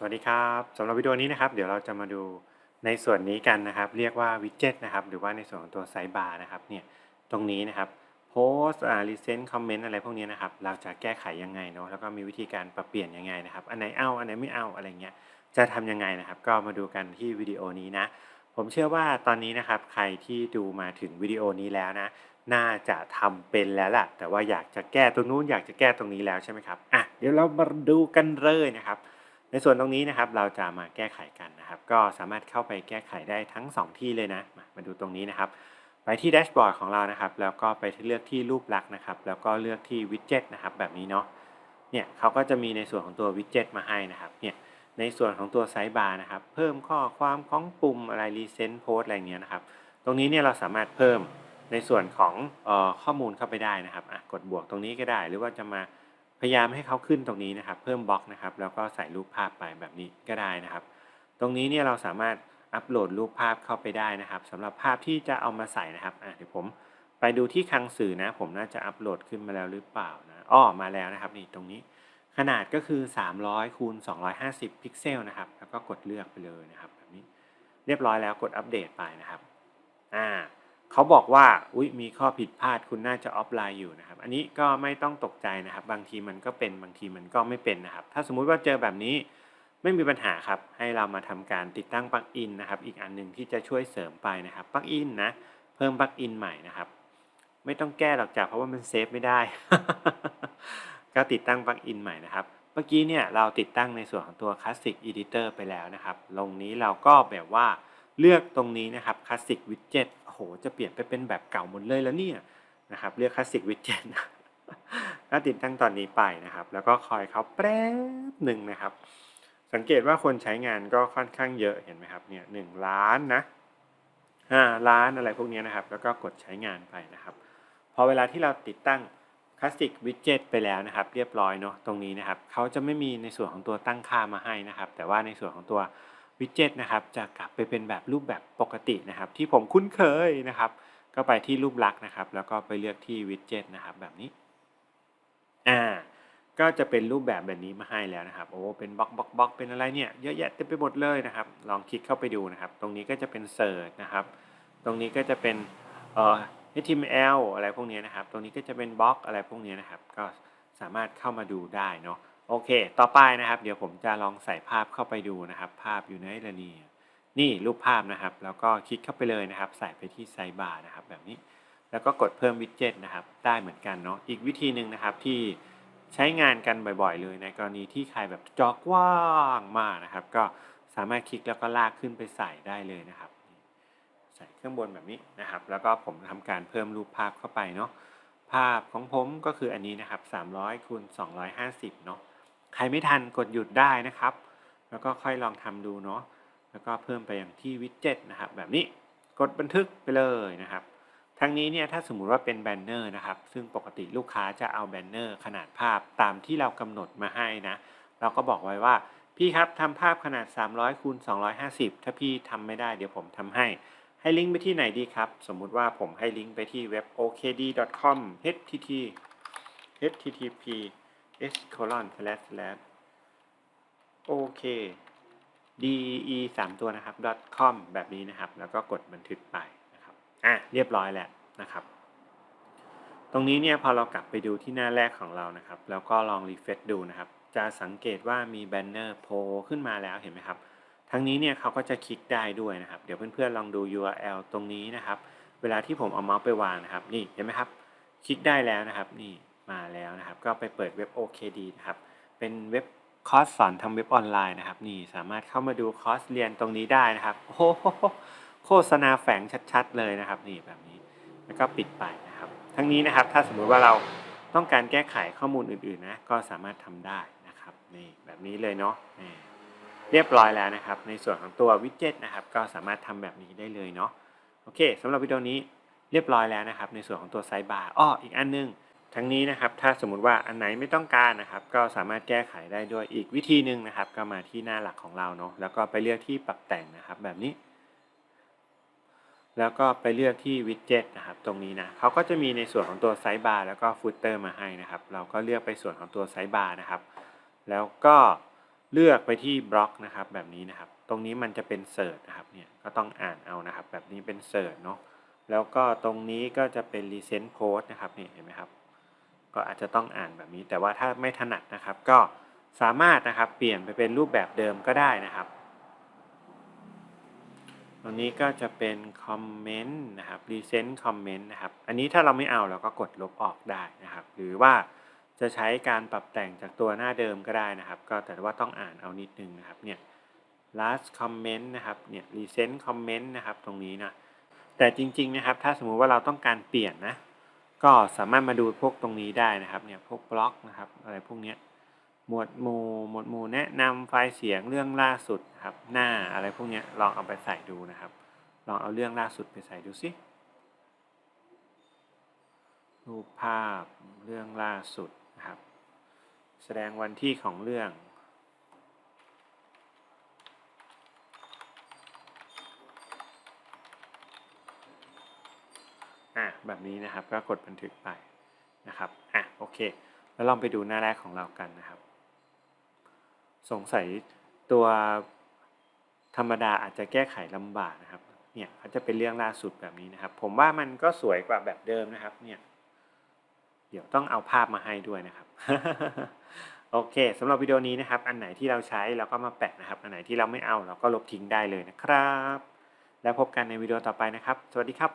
สวัสดีครับสำหรับวิดีโอนี้นะครับ เดี๋ยวเราจะมาดูในส่วนนี้กันนะครับ เรียกว่าวิดเจ็ตนะครับ หรือว่าในส่วนของตัวไซบาร์นะครับเนี่ยตรงนี้นะครับโพสต์อ่ารีเซนต์คอมเมนต์อะไรพวกนี้นะครับ เราจะแก้ไขยังไงเนาะแล้วก็มีวิธีการปรับเปลี่ยนยังไงนะครับ อันไหนเอาอันไหนไม่เอาอะไรเงี้ยจะทำยังไงนะครับ ก็มาดูกันที่วิดีโอนี้นะ ผมเชื่อว่าตอนนี้นะครับใครที่ดูมาถึงวิดีโอนี้แล้วนะ น่าจะทำเป็นแล้วล่ะ แต่ว่าอยากจะแก้ตรงนู้นอยากจะแก้ตรงนี้แล้วใช่ไหมครับอะเดี๋ยวเรามาดูกันเลยนะครับ ในส่วนตรงนี้นะครับเราจะมาแก้ไขกันนะครับ ก็สามารถเข้าไปแก้ไขได้ทั้ง 2 ที่เลยนะ มามาดูตรงนี้นะครับ ไปที่แดชบอร์ดของเรานะครับ แล้วก็ไปที่เลือกที่รูปลักษณ์นะครับ แล้วก็เลือกที่วิดเจ็ตนะครับ แบบนี้เนาะเนี่ยเขาก็จะมีในส่วนของตัววิดเจ็ตมาให้นะครับเนี่ยในส่วนของตัวไซส์บาร์นะครับ เพิ่มข้อความของปุ่มอะไรรีเซนต์โพสอะไรเงี้ยนะครับ ตรงนี้เนี่ยเราสามารถเพิ่มในส่วนของออข้อมูลเข้าไปได้นะครับอะกดบวกตรงนี้ก็ได้ หรือว่าจะมา พยายามให้เขาขึ้นตรงนี้นะครับ เพิ่มบล็อกนะครับ แล้วก็ใส่รูปภาพไปแบบนี้ก็ได้นะครับ ตรงนี้เนี่ยเราสามารถอัปโหลดรูปภาพเข้าไปได้นะครับสำหรับภาพที่จะเอามาใส่นะครับอะเดี๋ยวผมไปดูที่คลังสื่อนะ ผมน่าจะอัปโหลดขึ้นมาแล้วหรือเปล่านะอ้อมาแล้วนะครับ นี่ตรงนี้ขนาดก็คือ 300คูณ250 พิกเซลนะครับ แล้วก็กดเลือกไปเลยนะครับ แบบนี้เรียบร้อยแล้วกดอัปเดตไปนะครับอ่า เขาบอกว่าอุ้ยมีข้อผิดพลาดคุณน่าจะออฟไลน์อยู่นะครับ อันนี้ก็ไม่ต้องตกใจนะครับ บางทีมันก็เป็นบางทีมันก็ไม่เป็นนะครับ ถ้าสมมุติว่าเจอแบบนี้ไม่มีปัญหาครับ ให้เรามาทำการติดตั้งปลั๊กอินนะครับ อีกอันหนึ่งที่จะช่วยเสริมไปนะครับปลั๊กอินนะเพิ่มปลั๊กอินใหม่นะครับ ไม่ต้องแก้หรอกจ้ะเพราะว่ามันเซฟไม่ได้ ก็ติดตั้งปลั๊กอินใหม่นะครับเมื่อกี้เนี่ยเราติดตั้งในส่วนของตัว Classic Editor ไปแล้วนะครับ ลงนี้เราก็แบบว่า เลือกตรงนี้นะครับ Classic Widget โอ้โห จะเปลี่ยนไปเป็นแบบเก่าหมดเลยแล้วเนี่ยนะครับ เลือก Classic Widget นะก็ติดตั้งตอนนี้ไปนะครับ แล้วก็คอยเขาแป๊บหนึ่งนะครับ สังเกตว่าคนใช้งานก็ค่อนข้างเยอะเห็นไหมครับเนี่ยหนึ่งล้านนะห้าล้านอะไรพวกนี้นะครับ แล้วก็กดใช้งานไปนะครับ พอเวลาที่เราติดตั้ง Classic Widget ไปแล้วนะครับ เรียบร้อยเนาะตรงนี้นะครับเขาจะไม่มีในส่วนของตัวตั้งค่ามาให้นะครับ แต่ว่าในส่วนของตัว Widget นะครับจะกลับไปเป็นแบบรูปแบบปกตินะครับ ที่ผมคุ้นเคยนะครับ ก็ไปที่รูปลักษณ์นะครับ แล้วก็ไปเลือกที่ Widget นะครับ แบบนี้อ่าก็จะเป็นรูปแบบแบบนี้มาให้แล้วนะครับโอ้เป็นบล็อกบล็อกบล็อกเป็นอะไรเนี่ยเยอะแยะเต็มไปหมดเลยนะครับ ลองคลิกเข้าไปดูนะครับ ตรงนี้ก็จะเป็น Search นะครับ ตรงนี้ก็จะเป็นเอ่อ HTML อะไรพวกนี้นะครับ ตรงนี้ก็จะเป็นบล็อกอะไรพวกนี้นะครับ ก็สามารถเข้ามาดูได้เนาะ โอเค ต่อไปนะครับ เดี๋ยวผมจะลองใส่ภาพเข้าไปดูนะครับ ภาพอยู่ในระนีนี่รูปภาพนะครับ แล้วก็คลิกเข้าไปเลยนะครับ ใส่ไปที่ไซบาร์นะครับ แบบนี้ แล้วก็กดเพิ่มวิดเจ็ตนะครับ ได้เหมือนกันเนาะ อีกวิธีหนึ่งนะครับที่ใช้งานกันบ่อยๆ เลยในกรณีที่ใครแบบจอกว้างมากนะครับ ก็สามารถคลิกแล้วก็ลากขึ้นไปใส่ได้เลยนะครับ ใส่ข้างบนแบบนี้นะครับ แล้วก็ผมทำการเพิ่มรูปภาพเข้าไปเนาะ ภาพของผมก็คืออันนี้นะครับ300คูณ250 เนาะ ใครไม่ทันกดหยุดได้นะครับ แล้วก็ค่อยลองทำดูเนาะแล้วก็เพิ่มไปอย่างที่วิดเจ็ตนะครับแบบนี้กดบันทึกไปเลยนะครับทั้งนี้เนี่ยถ้าสมมุติว่าเป็นแบนเนอร์นะครับซึ่งปกติลูกค้าจะเอาแบนเนอร์ขนาดภาพตามที่เรากำหนดมาให้นะ เราก็บอกไว้ว่า พี่ครับทำภาพขนาด 300คูณ250 ถ้าพี่ทำไม่ได้เดี๋ยวผมทำให้ ให้ลิงก์ไปที่ไหนดีครับ สมมุติว่าผมให้ลิงก์ไปที่เว็บ okd.com htt http s colon slash slash ok de สามตัวนะครับ com แบบนี้นะครับ แล้วก็กดบันทึกไปนะครับ อะ เรียบร้อยแล้วนะครับ ตรงนี้เนี่ยพอเรากลับไปดูที่หน้าแรกของเรานะครับ แล้วก็ลองรีเฟซดูนะครับ จะสังเกตว่ามีแบนเนอร์โผล่ขึ้นมาแล้วเห็นไหมครับ ทั้งนี้เนี่ยเขาก็จะคลิกได้ด้วยนะครับ เดี๋ยวเพื่อนๆลองดู URL ตรงนี้นะครับ เวลาที่ผมเอาเมาส์ไปวางนะครับ นี่เห็นไหมครับ คลิกได้แล้วนะครับ นี่ มาแล้วนะครับ ก็ไปเปิดเว็บ OKD นะครับ เป็นเว็บคอร์สสอนทำเว็บออนไลน์นะครับนี่สามารถเข้ามาดูคอร์สเรียนตรงนี้ได้นะครับโอ้โหโฆษณาแฝงชัดๆเลยนะครับ นี่แบบนี้แล้วก็ปิดไปนะครับ ทั้งนี้นะครับถ้าสมมุติว่าเราต้องการแก้ไขข้อมูลอื่นๆนะก็สามารถทำได้นะครับนี่แบบนี้เลยเนาะเรียบร้อยแล้วนะครับ ในส่วนของตัววิดเจ็ตนะครับ ก็สามารถทำแบบนี้ได้เลยเนาะโอเคสำหรับวิดีโอนี้เรียบร้อยแล้วนะครับ ในส่วนของตัวไซบาร์อ้ออีกอันนึง ทั้งนี้นะครับถ้าสมมุติว่าอันไหนไม่ต้องการนะครับ ก็สามารถแก้ไขได้ด้วยอีกวิธีหนึ่งนะครับ ก็มาที่หน้าหลักของเราเนาะแล้วก็ไปเลือกที่ปรับแต่งนะครับแบบนี้ แล้วก็ไปเลือกที่วิดเจ็ตนะครับ ตรงนี้นะเขาก็จะมีในส่วนของตัวไซบาร์แล้วก็ฟุตเตอร์มาให้นะครับ เราก็เลือกไปส่วนของตัวไซบาร์นะครับ แล้วก็เลือกไปที่บล็อกนะครับ แบบนี้นะครับ ตรงนี้มันจะเป็นเสิร์ชนะครับเนี่ยก็ต้องอ่านเอานะครับ แบบนี้เป็นเสิร์ชเนาะแล้วก็ตรงนี้ก็จะเป็น recent post นะครับนี่เห็นไหมครับ ก็อาจจะต้องอ่านแบบนี้ แต่ว่าถ้าไม่ถนัดนะครับ ก็สามารถนะครับเปลี่ยนไปเป็นรูปแบบเดิมก็ได้นะครับตรงนี้ก็จะเป็นคอมเมนต์นะครับ recent comment นะครับ อันนี้ถ้าเราไม่เอาเราก็กดลบออกได้นะครับ หรือว่าจะใช้การปรับแต่งจากตัวหน้าเดิมก็ได้นะครับ ก็แต่ว่าต้องอ่านเอานิดนึงนะครับเนี่ย last comment นะครับเนี่ย recent comment นะครับตรงนี้นะแต่จริงๆนะครับถ้าสมมุติว่าเราต้องการเปลี่ยนนะ ก็สามารถมาดูพวกตรงนี้ได้นะครับเนี่ยพวกบล็อกนะครับอะไรพวกนี้หมวดหมู่หมวดหมู่แนะนำไฟล์เสียงเรื่องล่าสุดครับหน้าอะไรพวกนี้ลองเอาไปใส่ดูนะครับ ลองเอาเรื่องล่าสุดไปใส่ดูสิรูปภาพเรื่องล่าสุดนะครับ แสดงวันที่ของเรื่อง อะแบบนี้นะครับก็กดบันทึกไปนะครับอะโอเค แล้วลองไปดูหน้าแรกของเรากันนะครับ สงสัยตัวธรรมดาอาจจะแก้ไขลำบากนะครับเนี่ยเขาจะเป็นเรื่องล่าสุดแบบนี้นะครับ ผมว่ามันก็สวยกว่าแบบเดิมนะครับเนี่ยเดี๋ยวต้องเอาภาพมาให้ด้วยนะครับ โอเคสำหรับวิดีโอนี้นะครับ อันไหนที่เราใช้เราก็มาแปะนะครับ อันไหนที่เราไม่เอาเราก็ลบทิ้งได้เลยนะครับ แล้วพบกันในวิดีโอต่อไปนะครับ สวัสดีครับ